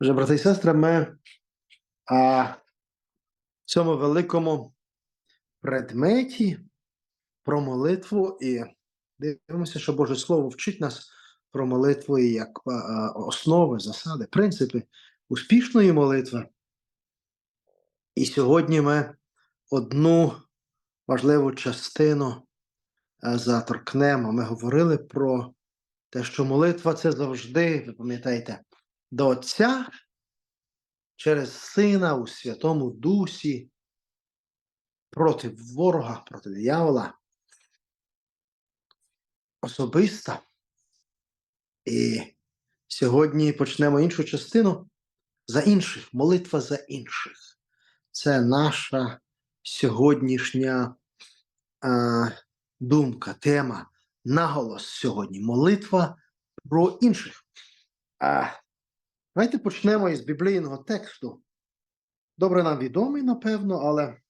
Вже, брати і сестри, ми а, в цьому великому предметі про молитву і дивимося, що Боже Слово вчить нас про молитву і як а, основи, засади, принципи успішної молитви. І сьогодні ми одну важливу частину а, заторкнемо. Ми говорили про те, що молитва це завжди, ви пам'ятаєте, до Отця через Сина у Святому Дусі проти ворога, проти диявола. Особиста. І сьогодні почнемо іншу частину за інших, молитва за інших. Це наша сьогоднішня а, думка, тема, наголос сьогодні. Молитва про інших. А, Давайте почнемо із біблійного тексту. Добре нам відомий, напевно, але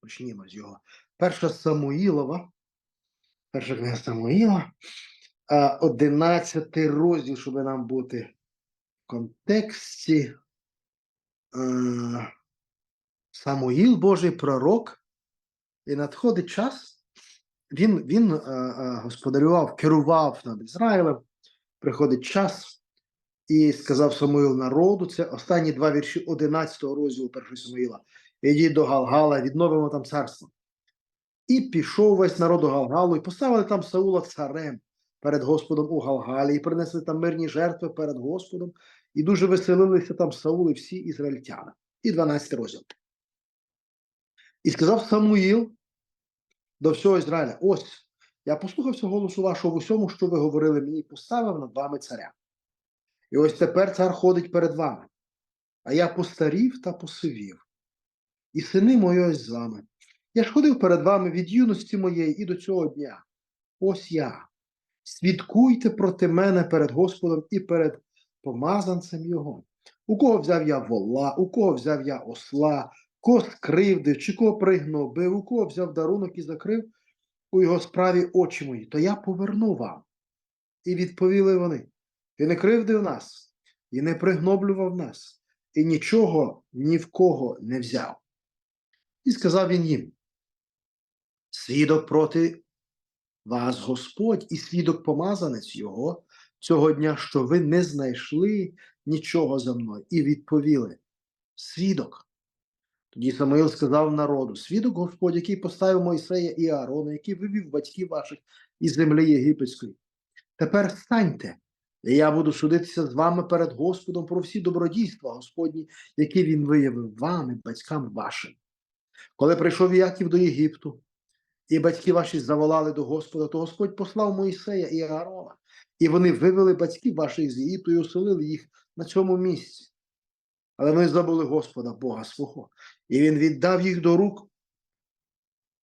почнімо з його. Перша Самуїлова, перша книга Самуїла, 11 розділ, щоб нам бути в контексті. Самуїл, Божий пророк, і надходить час. Він, він а, господарював, керував над Ізраїлем. Приходить час. І сказав Самуїл народу, це останні два вірші 11 розділу першого Самуїла. Ідіть до Галгала, відновимо там царство. І пішов весь народ до Галгалу, і поставили там Саула царем перед Господом у Галгалі, і принесли там мирні жертви перед Господом, і дуже веселилися там Саул і всі ізраїльтяни. І 12 розділ. І сказав Самуїл до всього Ізраїля: ось я послухався голосу вашого в усьому, що ви говорили мені, поставив над вами царя. І ось тепер цар ходить перед вами. А я постарів та посивів. І сини мої ось з вами. Я ж ходив перед вами від юності моєї і до цього дня. Ось я. Свідкуйте проти мене перед Господом і перед помазанцем Його. У кого взяв я вола, у кого взяв я осла, кого скривдив, чи кого пригнобив, у кого взяв дарунок і закрив у його справі очі мої, то я поверну вам. І відповіли вони. Ти не кривдив нас і не пригноблював нас, і нічого ні в кого не взяв. І сказав він їм: Свідок проти вас Господь, і свідок помазанець Його цього дня, що ви не знайшли нічого за мною, і відповіли: Свідок. Тоді Самуїл сказав народу: Свідок Господь, який поставив Мойсея і Аарона, який вивів батьків ваших із землі єгипетської. Тепер станьте. Я буду судитися з вами перед Господом про всі добродійства Господні, які він виявив вам і батькам вашим. Коли прийшов Яків до Єгипту, і батьки ваші заволали до Господа, то Господь послав Моїсея і Аарона, і вони вивели батьків ваших з Єгипту і оселили їх на цьому місці. Але вони забули Господа, Бога свого, і він віддав їх до рук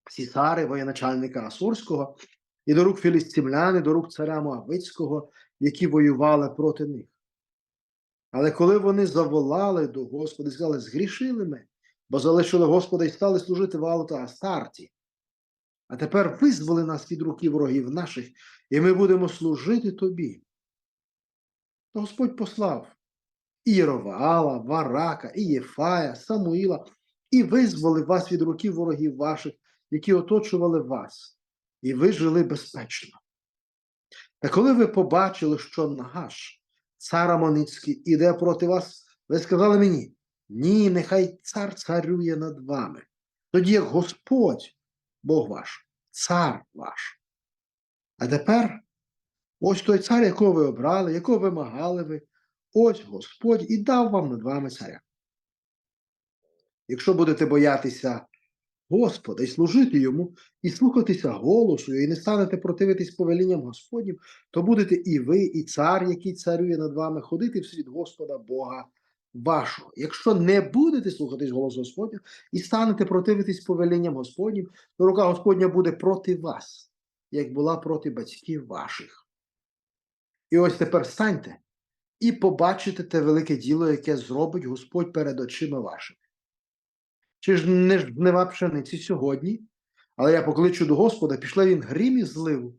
Сісари, воєначальника Асурського, і до рук філістимляни, до рук царя Моавицького, які воювали проти них. Але коли вони заволали до Господа і сказали, згрішили ми, бо залишили Господа і стали служити Валу та Астарті. А тепер визволи нас від руки ворогів наших, і ми будемо служити тобі. То Господь послав і Єроваала, Варака, і Єфая, Самуїла, і визволив вас від руки ворогів ваших, які оточували вас, і ви жили безпечно. Та коли ви побачили, що Нагаш, цар Амоницький, іде проти вас, ви сказали мені: ні, нехай цар царює над вами. Тоді як Господь, Бог ваш, цар ваш. А тепер ось той цар, якого ви обрали, якого вимагали ви, ось Господь і дав вам над вами царя. Якщо будете боятися Господа і служити йому, і слухатися голосу, і не станете противитись повелінням Господнім, то будете і ви, і цар, який царює над вами, ходити в світ Господа Бога вашого. Якщо не будете слухатись голосу Господня і станете противитись повелінням Господнім, то рука Господня буде проти вас, як була проти батьків ваших. І ось тепер станьте і побачите те велике діло, яке зробить Господь перед очима вашими. Чи ж не жнива пшениці сьогодні? Але я покличу до Господа, пішли він грім і зливу,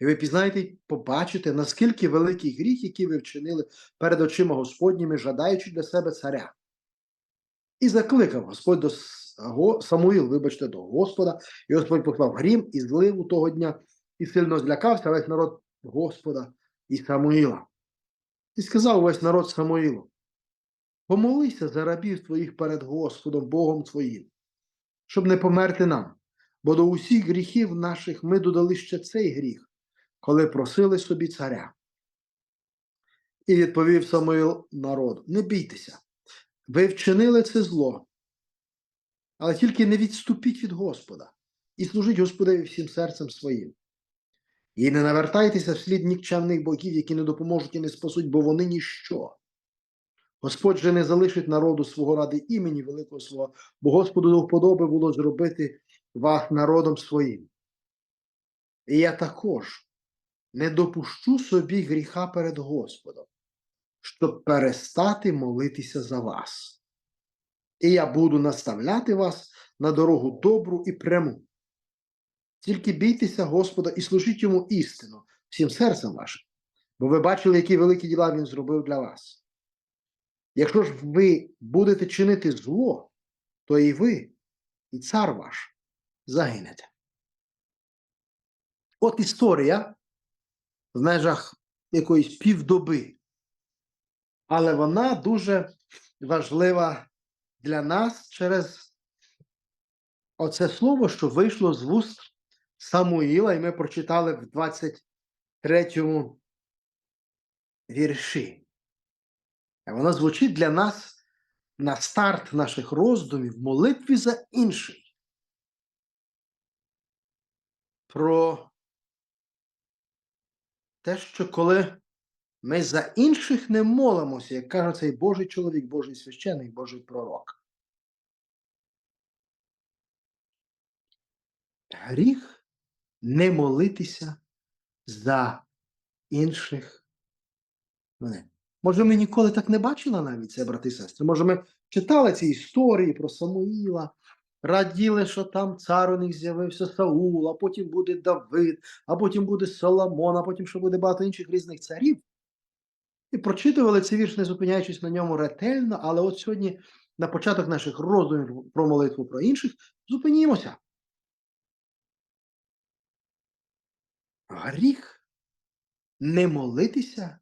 І ви пізнаєте, побачите, наскільки великий гріх, який ви вчинили перед очима Господніми, жадаючи для себе царя. І закликав Господь до Самуїл, вибачте, до Господа, і Господь послав грім і зливу того дня, і сильно злякався весь народ Господа і Самуїла. І сказав весь народ Самуїлу: Помолися за рабів твоїх перед Господом, Богом твоїм, щоб не померти нам, бо до усіх гріхів наших ми додали ще цей гріх, коли просили собі царя. І відповів Самуїл народу: Не бійтеся, ви вчинили це зло, але тільки не відступіть від Господа і служіть Господеві всім серцем своїм. І не навертайтеся вслід нікчемних богів, які не допоможуть і не спасуть, бо вони ніщо. Господь же не залишить народу свого ради імені великого свого, бо Господу до вподоби було зробити вас народом своїм. І я також не допущу собі гріха перед Господом, щоб перестати молитися за вас. І я буду наставляти вас на дорогу добру і пряму. Тільки бійтеся Господа і служіть йому істину всім серцем вашим, бо ви бачили, які великі діла він зробив для вас. Якщо ж ви будете чинити зло, то і ви, і цар ваш загинете. От історія в межах якоїсь півдоби, але вона дуже важлива для нас через оце слово, що вийшло з вуст Самуїла, і ми прочитали в 23 вірші. А Воно звучить для нас на старт наших роздумів в молитві за інших. Про те, що коли ми за інших не молимося, як каже цей Божий чоловік, Божий священик, Божий пророк. Гріх не молитися за інших людей. Може, ми ніколи так не бачили навіть це, брати і сестри. Може, ми читали ці історії про Самуїла, раділи, що там цар у них з'явився Саул, а потім буде Давид, а потім буде Соломон, а потім ще буде багато інших різних царів. І прочитували цей вірш, не зупиняючись на ньому ретельно, але от сьогодні, на початок наших роздумів про молитву про інших, зупинімося. Гріх не молитися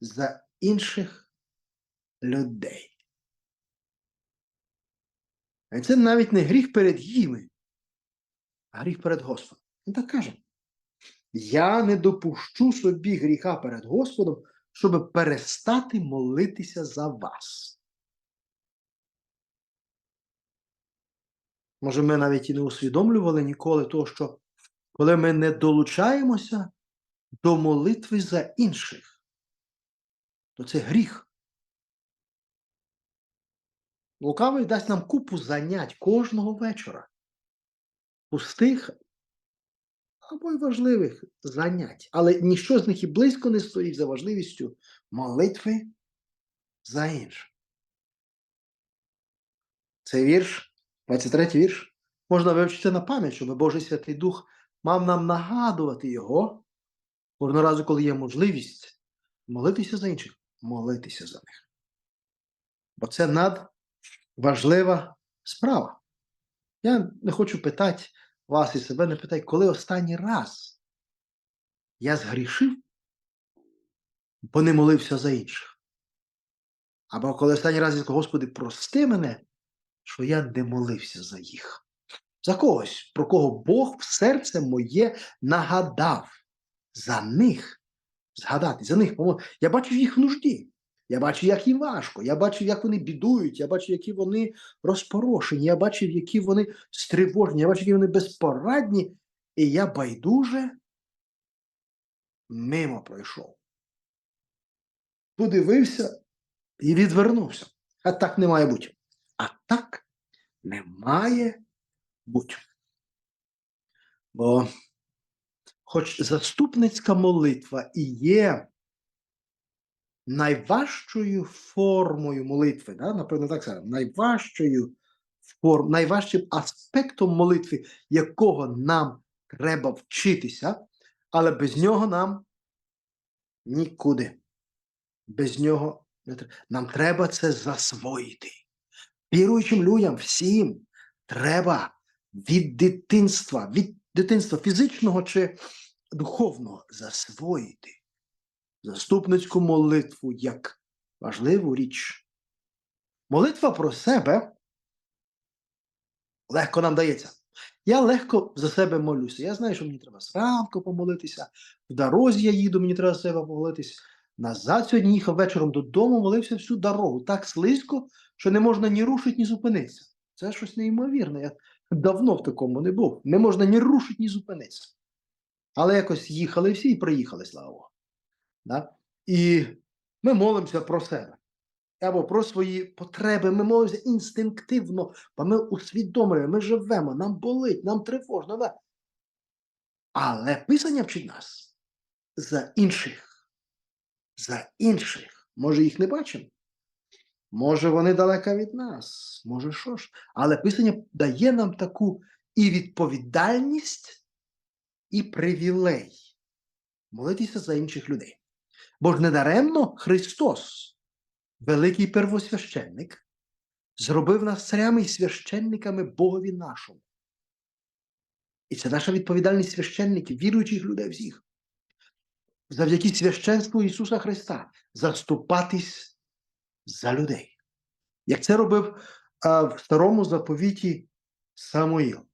за інших людей. І це навіть не гріх перед їми, а гріх перед Господом. Він так каже: Я не допущу собі гріха перед Господом, щоб перестати молитися за вас. Може, ми навіть і не усвідомлювали ніколи того, що коли ми не долучаємося до молитви за інших, то це гріх. Лукавий дасть нам купу занять кожного вечора. Пустих або й важливих занять. Але ніщо з них і близько не стоїть за важливістю молитви за інших. Цей вірш, 23 вірш, можна вивчити на пам'ять, щоб Божий Святий Дух мав нам нагадувати його кожного разу, коли є можливість молитися за інших, молитися за них. Бо це надважлива справа. Я не хочу питати вас і себе, не питай, коли останній раз я згрішив, бо не молився за інших. Або коли останній раз я сказав, Господи, прости мене, що я не молився за їх. За когось, про кого Бог в серце моє нагадав. За них згадати, за них Я бачив їх в нужді. Я бачив, як їм важко. Я бачив, як вони бідують. Я бачив, які вони розпорошені. Я бачив, які вони стривожені. Я бачив, які вони безпорадні. І я байдуже мимо пройшов. Подивився і відвернувся. А так не має бути. А так не має бути. Бо, хоч заступницька молитва і є найважчою формою молитви, да? напевно, так сказати, найважчою форм, найважчим аспектом молитви, якого нам треба вчитися, Але без нього нам нікуди. Без нього не треба. Нам треба це засвоїти. Віруючим людям всім треба від дитинства, від дитинства фізичного чи духовного засвоїти заступницьку молитву як важливу річ. Молитва про себе легко нам дається. Я легко за себе молюся. Я знаю, що мені треба зранку помолитися, в дорозі я їду, мені треба за себе помолитися. Назад сьогодні їхав вечором додому, молився всю дорогу. Так слизько, що не можна ні рушити, ні зупинитися. Це щось неймовірне. Я давно в такому не був. Не можна ні рушити, ні зупинитися. Але якось їхали всі і приїхали, слава Богу. Да? І ми молимося про себе. Або про свої потреби. Ми молимося інстинктивно, бо ми усвідомлюємо, ми живемо, нам болить, нам тривожно. Да? Але Писання вчить нас за інших. За інших. Може, їх не бачимо? Може, вони далеко від нас, може що ж. Але Писання дає нам таку і відповідальність, і привілей молитися за інших людей. Бо ж недаремно Христос, великий первосвященник, зробив нас царями і священниками Богові нашому. І це наша відповідальність священників, віруючих людей всіх. Завдяки священству Ісуса Христа заступатись за людей. Як це робив а, в старому заповіті Самуїл.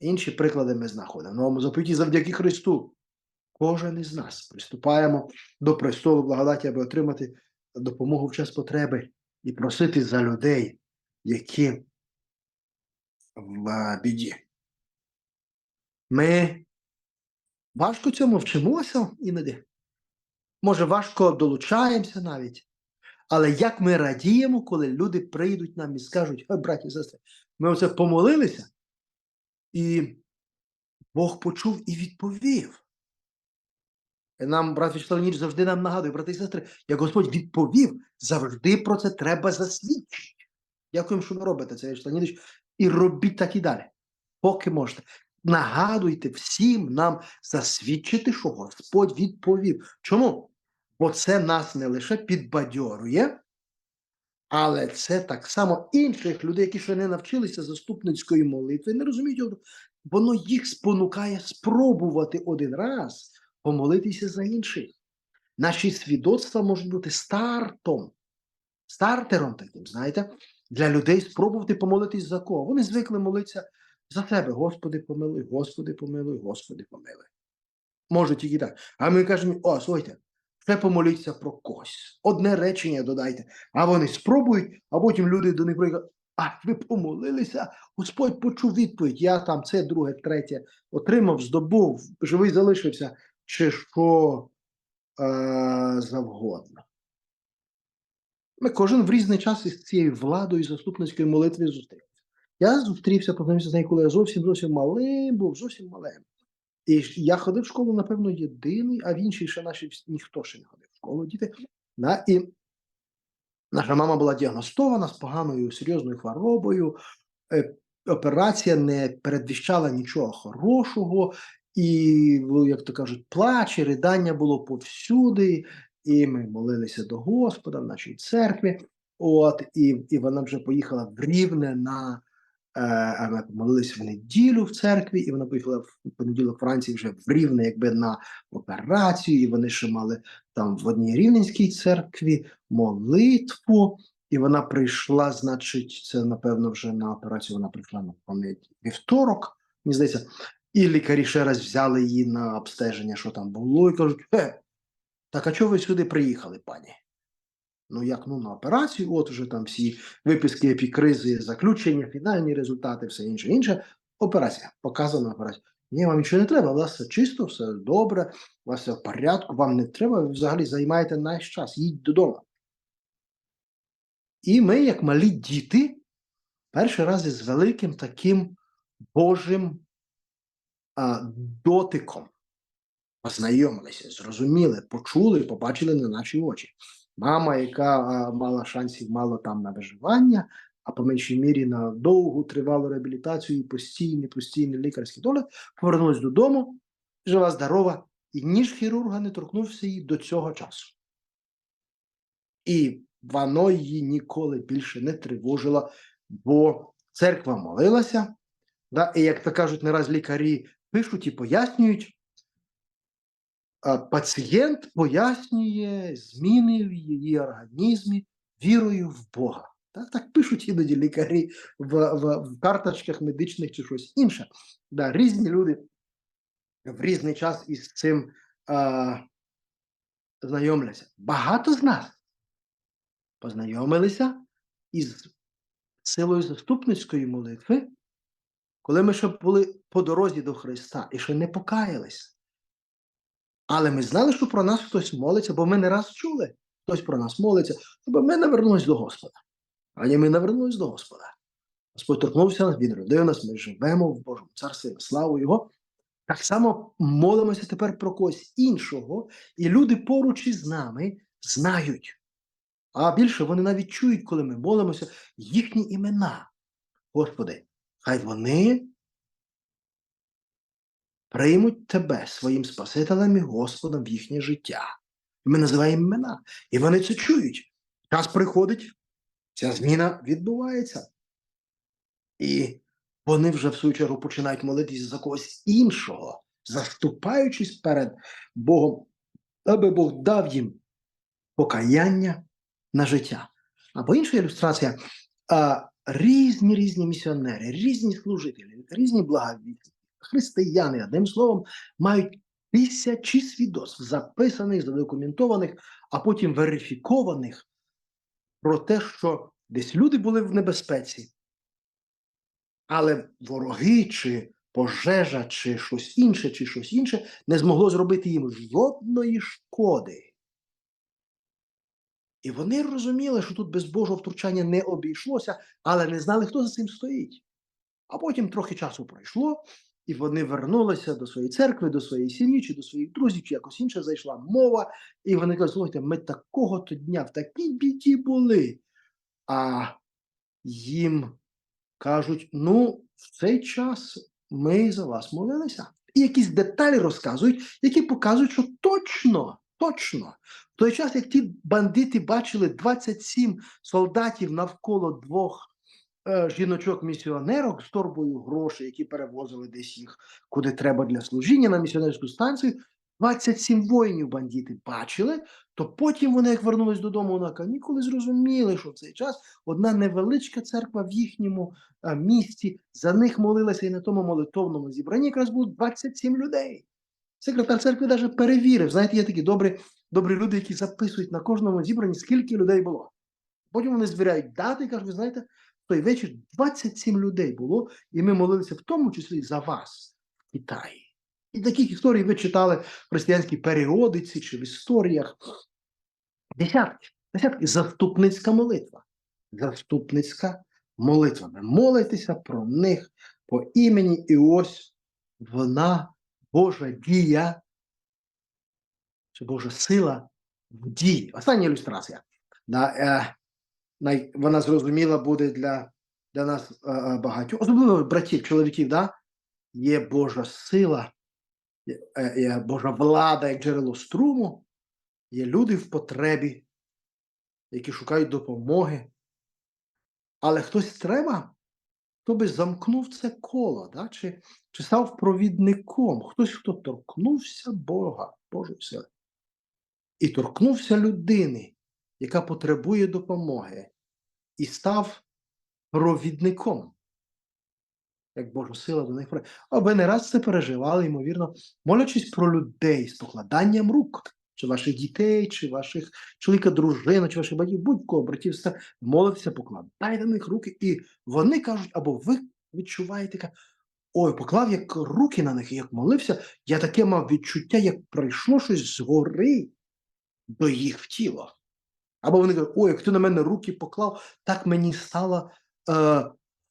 Інші приклади ми знаходимо. Новому заповіті завдяки Христу. Кожен із нас приступаємо до престолу благодаті, аби отримати допомогу в час потреби і просити за людей, які в біді. Ми важко цьому вчимося іноді. Може, важко долучаємося навіть. Але як ми радіємо, коли люди прийдуть нам і скажуть: Ой, браті і сестри, ми оце помолилися, і Бог почув і відповів. Нам, брат Вячеслав Ніч, завжди нам нагадує, брати і сестри, як Господь відповів, завжди про це треба засвідчити. Дякуємо, що ви робите це, Вячеслав Ніч, і робіть так і далі, поки можете. Нагадуйте всім нам засвідчити, що Господь відповів. Чому? Бо це нас не лише підбадьорює, але це так само інших людей, які ще не навчилися заступницької молитви, не розуміють, воно їх спонукає спробувати один раз помолитися за інших. Наші свідоцтва можуть бути стартом, стартером таким, знаєте, для людей спробувати помолитись за кого. Вони звикли молитися за тебе. Господи, помилуй, Господи, помилуй, Господи, помилуй. Може тільки так. А ми кажемо: о, слухайте, ще помоліться про когось. Одне речення додайте. А вони спробують, а потім люди до них приходять. А ви помолилися, Господь почув відповідь. Я там це, друге, третє отримав, здобув, живий залишився, чи що е, завгодно. Ми кожен в різний час із цією владою заступницької молитви зустрівся. Я зустрівся, познайомився з нею, коли я зовсім зовсім малим був, зовсім малим. І я ходив в школу, напевно, єдиний, а в іншій ще наші ніхто ще не ходив в школу. Діти. Да? І наша мама була діагностована з поганою серйозною хворобою. Е, Операція не передвіщала нічого хорошого, і, ну, як то кажуть, плач, і ридання було повсюди. І ми молилися до Господа в нашій церкві. От, і, і вона вже поїхала в Рівне на Е, а в неділю в церкві, і вона поїхала в понеділок Франції вже в Рівне, якби на операцію, і вони ще мали там в одній рівненській церкві молитву. І вона прийшла, значить, це напевно вже на операцію вона прийшла на пам'ять вівторок, мені здається, і лікарі ще раз взяли її на обстеження, що там було, і кажуть: е, так а чого ви сюди приїхали, пані? Ну як ну на операцію, от уже там всі виписки епікризи, заключення, фінальні результати, все інше, інше. Операція, показана операція. Ні, вам нічого не треба, у вас все чисто, все добре, у вас все в порядку, вам не треба, ви взагалі займаєте наш час, їдь додому. І ми, як малі діти, перший раз із великим таким Божим а, дотиком познайомилися, зрозуміли, почули, побачили на наші очі. Мама, яка мала шансів мало там на виживання, а по меншій мірі на довгу тривалу реабілітацію і постійний, постійний лікарський догляд, повернулась додому жива, здорова, і ніж хірурга не торкнувся її до цього часу. І воно її ніколи більше не тривожило, бо церква молилася, да, і як то кажуть, не лікарі пишуть і пояснюють, пацієнт пояснює зміни в її організмі вірою в Бога. Так, так пишуть іноді лікарі в, в, в карточках медичних чи щось інше. Да, різні люди в різний час із цим а, знайомляться. Багато з нас познайомилися із силою заступницької молитви, коли ми ще були по дорозі до Христа і ще не покаялись. Але ми знали, що про нас хтось молиться, бо ми не раз чули, хтось про нас молиться, бо ми не вернулись до Господа. Ані ми не вернулись до Господа. Господь торкнувся нас, Він родив нас, ми живемо в Божому царстві, славу Його. Так само молимося тепер про когось іншого, і люди поруч із нами знають. А більше вони навіть чують, коли ми молимося, їхні імена. Господи, хай вони приймуть тебе своїм Спасителем і Господом в їхнє життя. Ми називаємо імена. І вони це чують. Час приходить, ця зміна відбувається. І вони вже в свою чергу починають молитись за когось іншого, заступаючись перед Богом, аби Бог дав їм покаяння на життя. Або інша ілюстрація різні різні місіонери, різні служителі, різні благовісні, християни, одним словом, мають тисячі свідоцтв, записаних, задокументованих, а потім верифікованих про те, що десь люди були в небезпеці, але вороги чи пожежа, чи щось інше, чи щось інше не змогло зробити їм жодної шкоди. І вони розуміли, що тут без Божого втручання не обійшлося, але не знали, хто за цим стоїть. А потім трохи часу пройшло, і вони вернулися до своєї церкви, до своєї сім'ї, чи до своїх друзів, чи якось інше зайшла мова, і вони кажуть, слухайте, ми такого то дня в такій біді були. А їм кажуть: ну, в цей час ми за вас молилися. І якісь деталі розказують, які показують, що точно, точно, в той час, як ті бандити бачили 27 солдатів навколо двох жіночок-місіонерок з торбою грошей, які перевозили десь їх куди треба для служіння на місіонерську станцію. 27 воїнів бандити бачили, то потім вони, як вернулись додому на канікули, зрозуміли, що в цей час одна невеличка церква в їхньому а, місті за них молилася і на тому молитовному зібранні якраз було 27 людей. Секретар церкви навіть перевірив. Знаєте, є такі добрі, добрі люди, які записують на кожному зібранні, скільки людей було. Потім вони звіряють дати і кажуть, ви знаєте, той вечір 27 людей було, і ми молилися в тому числі за вас в Китаї. І таких історій ви читали в християнській періодиці чи в історіях. Десятки, десятки заступницька молитва. Заступницька молитва. Ви молитеся про них по імені, і ось вона, Божа дія, чи Божа сила в дії. Остання ілюстрація. Да, е, най, вона зрозуміла буде для, для нас е, е, багатьох, особливо братів, чоловіків, да? є Божа сила е, є Божа влада як джерело струму, є люди в потребі, які шукають допомоги. Але хтось треба, хто би замкнув це коло, да? чи, чи став провідником, хтось, хто торкнувся Бога, Божої сили, і торкнувся людини, яка потребує допомоги, і став провідником як Божа сила до них. А ви не раз це переживали, ймовірно, молячись про людей з покладанням рук, чи ваших дітей, чи ваших чоловіка, дружину, чи ваших батьків, будь-кого, братів, молитися, покладайте на них руки, і вони кажуть, або ви відчуваєте, ой, поклав як руки на них, і як молився, я таке мав відчуття, як прийшло щось згори до їх в тіло. Або вони кажуть, ой, як ти на мене руки поклав, так мені стало. Е,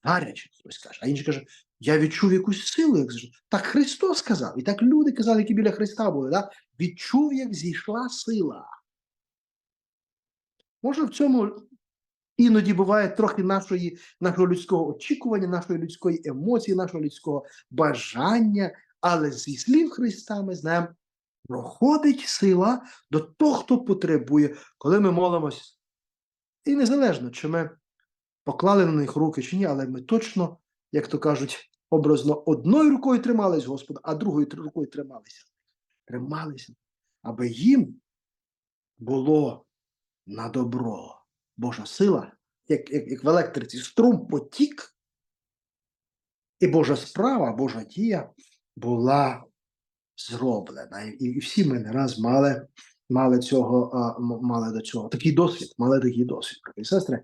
гаряче, хтось каже. А інший каже, я відчув якусь силу, як зайшов. Так Христос сказав, і так люди казали, які біля Христа були, да? відчув, як зійшла сила. Може, в цьому іноді буває трохи нашої, нашого людського очікування, нашої людської емоції, нашого людського бажання, Але зі слів Христа ми знаємо, проходить сила до того, хто потребує, коли ми молимось. І незалежно, чи ми поклали на них руки чи ні, але ми точно, як то кажуть, образно одною рукою тримались Господа, а другою рукою трималися. Трималися, аби їм було на добро. Божа сила, як, як, як в електриці, струм потік, і Божа справа, Божа дія була зроблена. І, всі ми не раз мали, мали, цього, мали до цього такий досвід, мали такий досвід, брати сестри.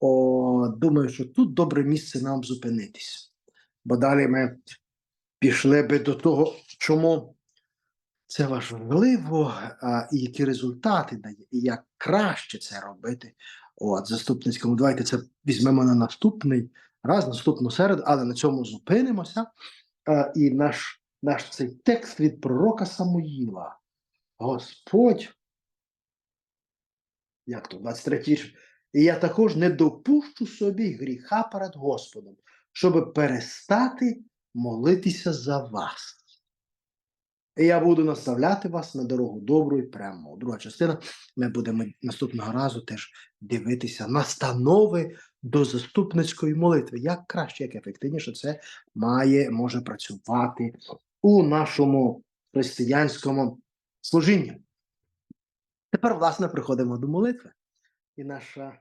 О, думаю, що тут добре місце нам зупинитись. Бо далі ми пішли би до того, чому це важливо, а, і які результати дає, і як краще це робити. От, заступницькому. Давайте це візьмемо на наступний раз, наступну середу, але на цьому зупинимося. А, і наш, наш цей текст від пророка Самуїла. Господь, як то, 23. І я також не допущу собі гріха перед Господом, щоб перестати молитися за вас. І я буду наставляти вас на дорогу добру і пряму. Друга частина. Ми будемо наступного разу теж дивитися настанови до заступницької молитви. Як краще, як ефективніше це має може працювати у нашому християнському служінні. Тепер, власне, приходимо до молитви. І наша